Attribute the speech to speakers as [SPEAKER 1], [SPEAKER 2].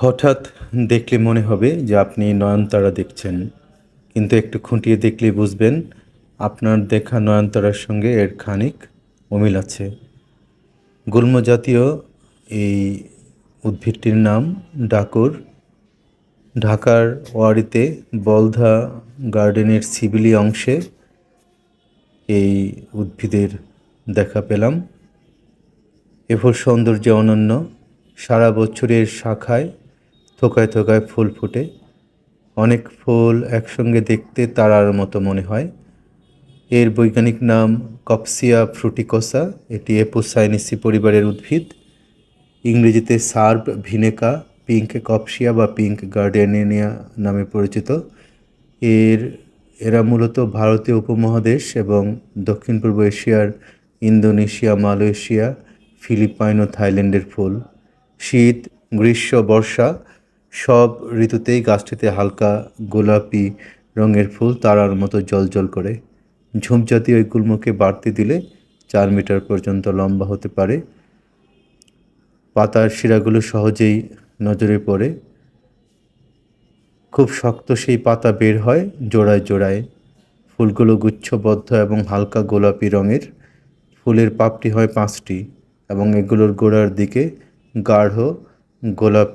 [SPEAKER 1] হঠাৎ দেখলে মনে হবে যে আপনি নয়নতারা দেখছেন। কিন্তু একটু খুঁটিয়ে দেখলেই বুঝবেন, আপনার দেখা নয়নতারার সঙ্গে এর খানিক অমিল আছে। গুল্ম জাতীয় এই উদ্ভিদটির নাম ডাকুর। ঢাকার ওয়ারিতে বলধা গার্ডেনের সিবিলি অংশে এই উদ্ভিদের দেখা পেলাম। এফুর সৌন্দর্য অনন্য, সারা বছরের শাখায় থোকায় থোকায় ফুল ফোটে। অনেক ফুল একসঙ্গে দেখতে তারার মতো মনে হয়। এর বৈজ্ঞানিক নাম কপসিয়া ফ্রুটিকোসা, এটি এপোসাইনিসি পরিবারের উদ্ভিদ। ইংরেজিতে সার্ব ভিনেকা, পিঙ্ক কপসিয়া বা পিঙ্ক গার্ডেনিয়া নামে পরিচিত। এর, এরা মূলত ভারতীয় উপমহাদেশ এবং দক্ষিণ পূর্ব এশিয়ার ইন্দোনেশিয়া, মালয়েশিয়া, ফিলিপাইন ও থাইল্যান্ডের ফুল। শীত, গ্রীষ্ম, বর্ষা সব ঋতুতেই গাছটিতে হালকা গোলাপি রঙের ফুল তারার মতো জলজল করে। ঝুম জাতীয় এই গুল্মকে বাড়তে দিলে চার মিটার পর্যন্ত লম্বা হতে পারে। পাতার শিরাগুলো সহজেই নজরে পড়ে। খুব শক্ত সেই পাতা বের হয় জোড়ায় জোড়ায়। ফুলগুলো গুচ্ছবদ্ধ এবং হালকা গোলাপি রঙের। ফুলের পাপড়ি হয় পাঁচটি এবং এগুলোর গোড়ার দিকে গাঢ় গোলাপি